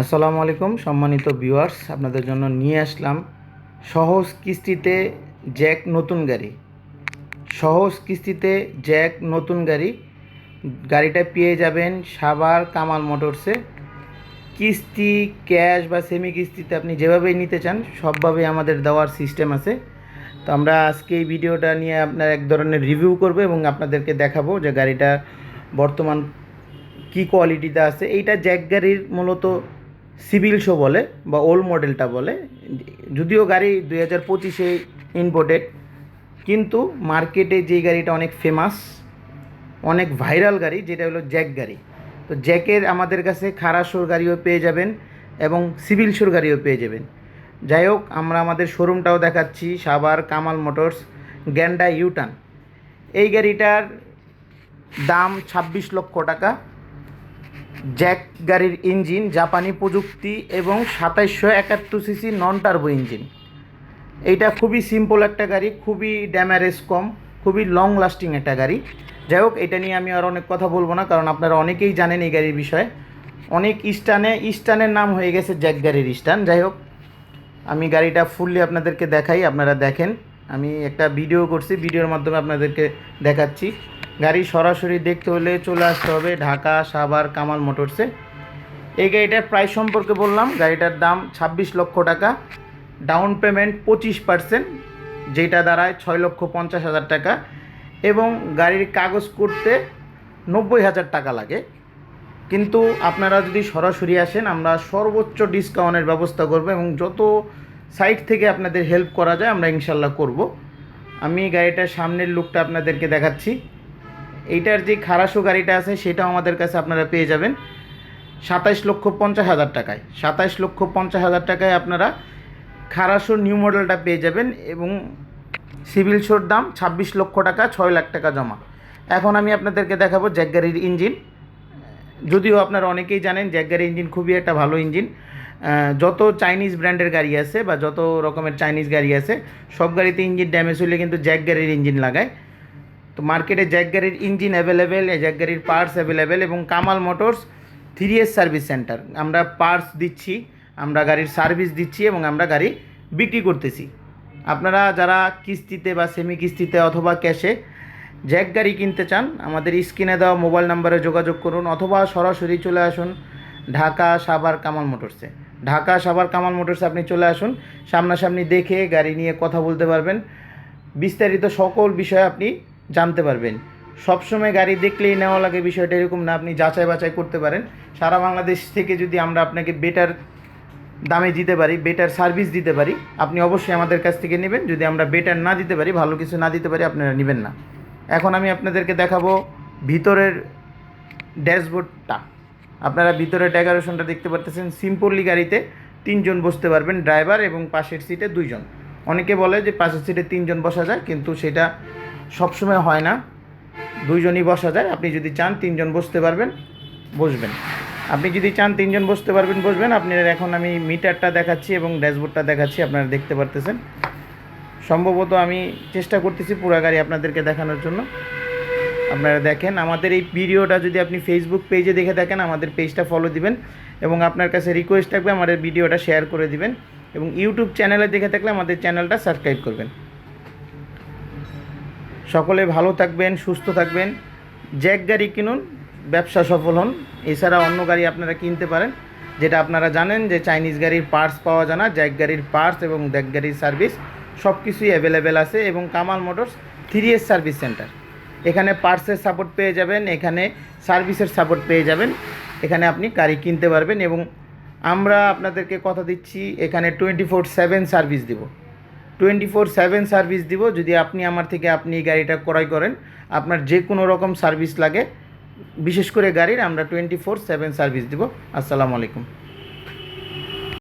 আসসালামু আলাইকুম, সম্মানিত ভিউয়ার্স, আপনাদের জন্য নিয়ে আসলাম সহজ কিস্তিতে জ্যাক নতুন গাড়ি। সহজ কিস্তিতে জ্যাক নতুন গাড়ি, গাড়িটা পেয়ে যাবেন সাবার কামাল মোটরসে। কিস্তি, ক্যাশ বা সেমি কিস্তিতে আপনি যেভাবেই নিতে চান সবভাবে আমাদের দেওয়ার সিস্টেম আছে। তো আমরা আজকে এই ভিডিওটা নিয়ে আপনার এক ধরনের রিভিউ করব এবং আপনাদেরকে দেখাবো যে গাড়িটা বর্তমান কি কোয়ালিটিতে আছে। এইটা জ্যাক গাড়ির মূলত সিভিল শো বলে বা ওল্ড মডেলটা বলে। যদিও গাড়ি দুই হাজার পঁচিশে ইম্পোর্টেড কিন্তু মার্কেটে যেই গাড়িটা অনেক ফেমাস অনেক ভাইরাল গাড়ি, যেটা হলো জ্যাক গাড়ি। তো জ্যাকের আমাদের কাছে খারাসোর গাড়িও পেয়ে যাবেন এবং সিভিল শোর গাড়িও পেয়ে যাবেন। যাই হোক, আমরা আমাদের শোরুমটাও দেখাচ্ছি সাবার কামাল মোটরস, গ্যান্ডা ইউটান এই গাড়িটার দাম ছাব্বিশ লক্ষ টাকা। জ্যাক গাড়ির ইঞ্জিন, জাপানি প্রযুক্তি এবং সাতাইশশো একাত্তর সিসি নন টার্বো ইঞ্জিন। এইটা খুবই সিম্পল একটা গাড়ি, খুবই ড্যামারেজ কম, খুবই লং লাস্টিং একটা গাড়ি। যাই হোক, এটা নিয়ে আমি আর অনেক কথা বলব না, কারণ আপনারা অনেকেই জানেন এই গাড়ির বিষয়ে। অনেক স্টানে স্টানের নাম হয়ে গেছে জ্যাক গাড়ির স্টান যাই হোক, আমি গাড়িটা ফুললি আপনাদেরকে দেখাই, আপনারা দেখেন। আমি একটা ভিডিও করছি ভিডিওর মাধ্যমে আপনাদেরকে দেখাচ্ছি। গাড়ি সরাসরি দেখতে হলে চলে আসতে হবে ঢাকা সাভার কামাল মোটরসে। এই গাড়িটার প্রাইস সম্পর্কে বললাম, গাড়িটার দাম ছাব্বিশ লক্ষ টাকা ডাউন পেমেন্ট পঁচিশ পার্সেন্ট যেটা দাঁড়ায় ছয় লক্ষ পঞ্চাশ হাজার টাকা এবং গাড়ির কাগজ করতে নব্বই হাজার টাকা লাগে। কিন্তু আপনারা যদি সরাসরি আসেন, আমরা সর্বোচ্চ ডিসকাউন্টের ব্যবস্থা করব এবং যত সাইট থেকে আপনাদের হেল্প করা যায়, আমরা ইনশাল্লাহ করব। আমি গাড়িটার সামনের লুকটা আপনাদেরকে দেখাচ্ছি। এইটার যে খারাসো গাড়িটা আছে, সেটাও আমাদের কাছে আপনারা পেয়ে যাবেন। সাতাইশ লক্ষ পঞ্চাশ হাজার টাকায়। সাতাইশ লক্ষ পঞ্চাশ হাজার টাকায় আপনারা খারাসো নিউ মডেলটা পেয়ে যাবেন এবং সিভিল শোর দাম ছাব্বিশ লক্ষ টাকা, ছয় লাখ টাকা জমা। এখন আমি আপনাদেরকে দেখাবো জ্যাক গাড়ির ইঞ্জিন যদিও আপনারা অনেকেই জানেন জ্যাক গাড়ির ইঞ্জিন খুবই একটা ভালো ইঞ্জিন যত চাইনিজ ব্র্যান্ডের গাড়ি আছে বা যত রকমের চাইনিজ গাড়ি আছে, সব গাড়িতে ইঞ্জিন ড্যামেজ হলে কিন্তু জ্যাক গাড়ির ইঞ্জিন লাগায়। তো মার্কেটে জ্যাক গাড়ির ইঞ্জিন অ্যাভেলেবেল জ্যাক গাড়ির পার্টস অ্যাভেলেবেল এবং Kamal motors three S service centre আমরা পার্টস দিচ্ছি, আমরা গাড়ির সার্ভিস দিচ্ছি এবং আমরা গাড়ি বিক্রি করতেছি। আপনারা যারা কিস্তিতে বা সেমি কিস্তিতে অথবা ক্যাশে জ্যাক গাড়ি কিনতে চান, আমাদের স্ক্রিনে দেওয়া মোবাইল নাম্বারে যোগাযোগ করুন অথবা সরাসরি চলে আসুন ঢাকা সাভার কামাল মোটরসে। ঢাকা সাভার কামাল মোটরসে আপনি চলে আসুন, সামনাসামনি দেখে গাড়ি নিয়ে কথা বলতে পারবেন। বিস্তারিত সকল বিষয়ে আপনি জানতে পারবেন। সবসময় গাড়ি দেখলেই নেওয়া লাগে বিষয়টা এরকম না, আপনি যাচাই বাছাই করতে পারেন। সারা বাংলাদেশ থেকে যদি আমরা আপনাকে বেটার দামে দিতে পারি বেটার সার্ভিস দিতে পারি, আপনি অবশ্যই আমাদের কাছ থেকে নেবেন। যদি আমরা বেটার না দিতে পারি, ভালো কিছু না দিতে পারি, আপনারা নেবেন না। এখন আমি আপনাদেরকে দেখাবো ভিতরের ড্যাশবোর্ডটা। আপনারা ভিতরের ডেকোরেশনটা দেখতে পারতেছেন। সিম্পলি গাড়িতে তিনজন বসতে পারবেন ড্রাইভার এবং পাশের সিটে দুইজন। অনেকে বলে যে পাশের সিটে তিনজন বসা যায়, কিন্তু সেটা সবসময় হয় না। দুইজনই বসা যায়। আপনি যদি চান তিনজন বসতে পারবেন, বসবেন। আপনি যদি চান তিনজন বসতে পারবেন, বসবেন। আপনার এখন আমি মিটারটা দেখাচ্ছি এবং ড্যাশবোর্ডটা দেখাচ্ছি, আপনারা দেখতে পারতেছেন। সম্ভবত আমি চেষ্টা করতেছি পুরো গাড়ি আপনাদেরকে দেখানোর জন্য। আপনারা দেখেন, আমাদের এই ভিডিওটা যদি আপনি ফেসবুক পেজে দেখে থাকেন, আমাদের পেজটা ফলো দিবেন এবং আপনার কাছে রিকোয়েস্ট থাকবে, আমাদের ভিডিওটা শেয়ার করে দিবেন এবং ইউটিউব চ্যানেলে দেখে থাকলে আমাদের চ্যানেলটা সাবস্ক্রাইব করবেন। সকলে ভালো থাকবেন, সুস্থ থাকবেন। জ্যাক গাড়ি কিনুন, ব্যবসা সফল হন। এছাড়া অন্য গাড়ি আপনারা কিনতে পারেন, যেটা আপনারা জানেন যে চাইনিজ গাড়ির পার্টস পাওয়া যায় না। জ্যাক গাড়ির পার্টস এবং জ্যাক গাড়ির সার্ভিস সব কিছুই অ্যাভেলেবেল আছে এবং Kamal motors three S service centre এখানে পার্টসের সাপোর্ট পেয়ে যাবেন, এখানে সার্ভিসের সাপোর্ট পেয়ে যাবেন। এখানে আপনি গাড়ি কিনতে পারবেন এবং আমরা আপনাদেরকে কথা দিচ্ছি, এখানে টোয়েন্টি ফোর সেভেন সার্ভিস দিব। টোয়েন্টি ফোর সেভেন সার্ভিস দিব, যদি আপনি আমার থেকে আপনি এই গাড়িটা ক্রয় করেন, আপনার যে কোনো রকম সার্ভিস লাগে, বিশেষ করে গাড়ির, আমরা টোয়েন্টি ফোর সেভেন সার্ভিস দিব। আসসালামু আলাইকুম।